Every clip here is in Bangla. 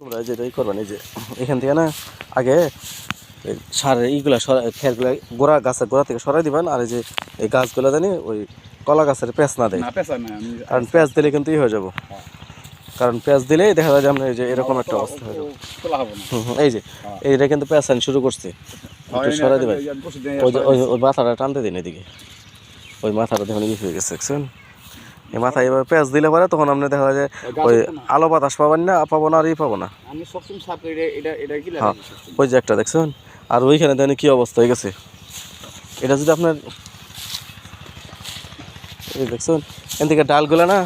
তোমরা যেটা ই করবেন এই যে এখান থেকে না আগে সার সারের ইগুলা সরা খেরগুলা গোড়া গাছের গোড়া থেকে সরাই দিবেন আর এই যে এই গাছগুলো জানি ওই কলা গাছের পেঁচ না দেয়। কারণ পেঁচ দিলে কিন্তু ই হয়ে যাব। কারণ পেঁচ দিলেই দেখা যায় যে আপনার এই যে এরকম একটা অবস্থা হয়ে যাবে। এই যে এইটা কিন্তু পেঁচানি শুরু করছে। একটু সরাই দিবেন। ওই মাথাটা টানতে দিন এদিকে। ওই মাথাটা দেখুন ইয়ে হয়ে গেছে দেখছেন? মাথায় এবার পেঁচ দিলে পরে তখন আপনি দেখা যায় ওই আলো বাতাস পাবেন না পাবো না আর ই পাবো না। হ্যাঁ ওই যে একটা দেখছেন? আর ওইখানে দেখেন কি অবস্থা হয়ে গেছে। এটা যদি আপনার এই দেখছেন? এন থেকে ডালগুলা না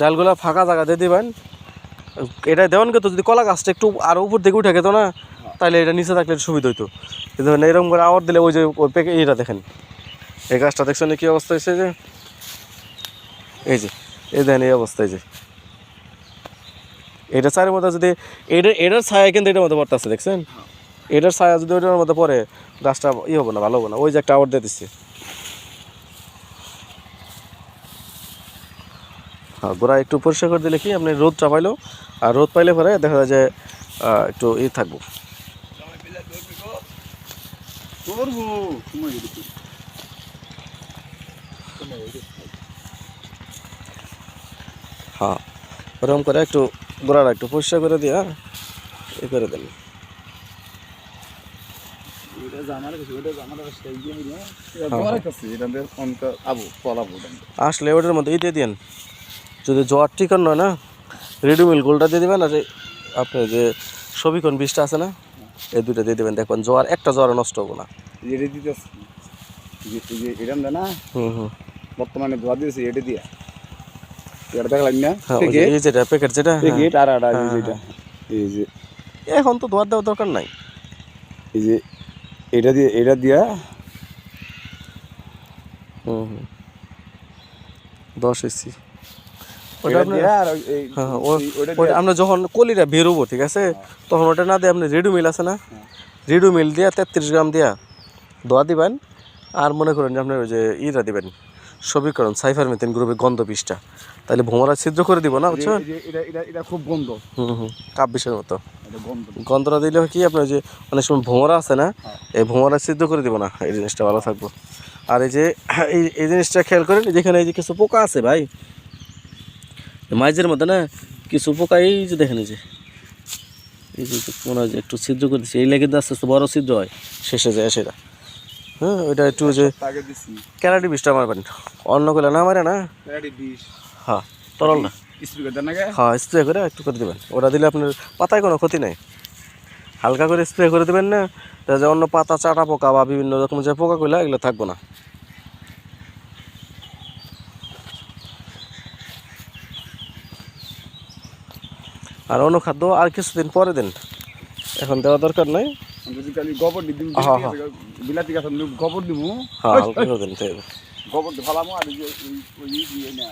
ডালগুলা ফাঁকা জায়গা দিয়ে দিবেন। এটা দেওয়ান কিন্তু যদি কলা গাছটা একটু আরও উপর দিকে উঠে গেত না তাহলে এটা নিচে থাকলে সুবিধা হইতো। এরকম করে আওয়ার দিলে ওই যে ওই পেকে এটা দেখেন। এই গাছটা দেখছেন কি অবস্থা হয়েছে যে? এই যে এই দেখেন এই অবস্থায় যে। এটা চারের মধ্যে যদি এটা এটার ছায়া কিন্তু এটার মধ্যে পড়তেছে দেখছেন? এটার ছায়া যদি ওটার মধ্যে পড়ে গাছটা ই হবে না ভালো হবে না। ওই যে একটা আওয়ার দিয়ে দিচ্ছে। হ্যাঁ গোড়া একটু পরিষ্কার করে দিলে কি আপনি রোদটা পাইলো আর রোদ পাইলে পরে দেখা যায় যে একটু ই থাকব। করব হ্যাঁ ওরকম করে একটু গোড়াটা একটু পরিষ্কার করে দিয়া এ করে দেন। আবু পলাবো এটা আসলে ওটার মধ্যে দিয়ে দিন। যদি জ্বর টিকার নয় না রেডিমিল গোলটা দিয়ে দেবেন আর এই আপনার যে সবিকন বিষটা আছে না এই দুটো দিয়ে দেবেন। দেখবেন জ্বর একটা জ্বর নষ্ট হব না। এটা না না? হুম হুম। বর্তমানে ধোয়া দিয়েছি এটা দিয়া। এটা দেখলাম না ওই যে এই যেটা প্যাকেট যেটা। প্যাকেট আর আর এই এই যে এখন তো ধোয়ার দেওয়ার দরকার নাই এই যে এটা দিয়ে এটা দিয়া হুম দশ এসি আমরা যখন কলিটা বেরোবো ঠিক আছে তখন ওটা না দিয়ে আপনি রেডু মিল আছে? না রেডু মিল দিয়া তেত্রিশ গ্রাম দিয়া দোয়া দিবেন আর মনে করেন যে আপনার ওই যে ইটা দিবেন সবিকরণ সাইফার মেথিন গ্রুপে গন্ধ বিষটা তাহলে ভোমরা ছিদ্র করে দিব না এই বুঝছেন এটা এটা এটা খুব গন্ধ। হুম হুম কাপ বিষের মতো গন্ধ। গন্ধটা দিলে কি আপনার যে অনেক সময় ভোমরা আছে না এই ভোমরা সিদ্ধ করে দিব না এই জিনিসটা ভালো থাকব। আর এই যে এই এই জিনিসটা খেয়াল করেন যেখানে এই যে কিছু পোকা আছে ভাই মাঝের মধ্যে না কিছু পোকা এই যে দেখেন এই যে এই যে মনে হয় যে একটু ছিদ্র করে দিচ্ছে এই লেগে আস্তে আস্তে বড় ছিদ্র হয় শেষে যায় সেটা হ্যাঁ ওইটা একটু যে ক্যারাটি বিষটা মারবেন। অন্য করলে না মারে না? হ্যাঁ তরল না? হ্যাঁ স্প্রে করে একটু করে দেবেন। ওটা দিলে আপনার পাতায় কোনো ক্ষতি নেই। হালকা করে স্প্রে করে দেবেন না যে অন্য পাতা চাটা পোকা বা বিভিন্ন রকম যে পোকাগুলো এগুলো থাকব না। আর অন্য খাদ্য আর কিছুদিন পরে দিন। এখন দেওয়া দরকার নাই। যদি খালি গোবর দিম হ্যাঁ, হ্যাঁ। বিলাতি গাছ গোবর দিমু। গোবর ফালামু আর ওই যে ওই ওই ই দিয়ে না